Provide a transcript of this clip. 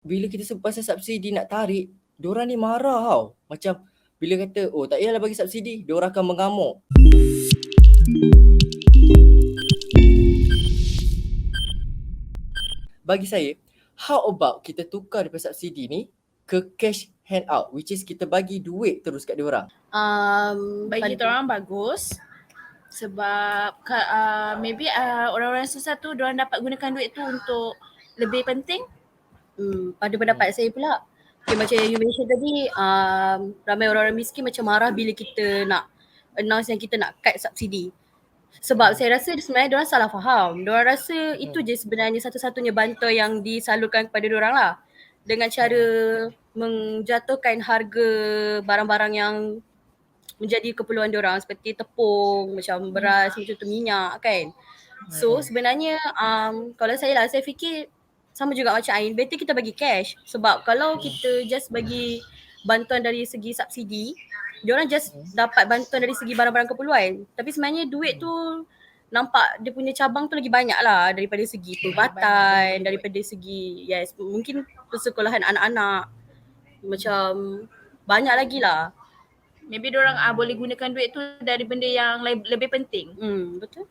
bila kita sebut pasal subsidi nak tarik, diorang ni marah tau. Macam bila kata, oh tak payahlah bagi subsidi, diorang akan mengamuk. Bagi saya, how about kita tukar daripada subsidi ni ke cash handout which is kita bagi duit terus kat diorang. Um, bagi kita orang bagus sebab uh, maybe uh, orang-orang susah tu diorang dapat gunakan duit tu untuk lebih penting hmm, pada pendapat saya pula okay, macam yang you mention tadi um, ramai orang-orang miskin macam marah bila kita nak announce yang kita nak cut subsidi. Sebab saya rasa sebenarnya diorang salah faham. Diorang rasa itu je sebenarnya satu-satunya bantuan yang disalurkan kepada diorang lah. Dengan cara menjatuhkan harga barang-barang yang menjadi keperluan diorang seperti tepung, macam beras, macam tu minyak kan. So sebenarnya um, kalau saya lah saya fikir sama juga macam Ain, better kita bagi cash sebab kalau kita just bagi bantuan dari segi subsidi, diorang just dapat bantuan dari segi barang-barang keperluan. Tapi sebenarnya duit tu nampak dia punya cabang tu lagi banyak lah daripada segi perubatan, daripada segi yes mungkin persekolahan anak-anak macam banyak lagi lah. Maybe orang uh, boleh gunakan duit tu dari benda yang lebih penting. Hmm, betul.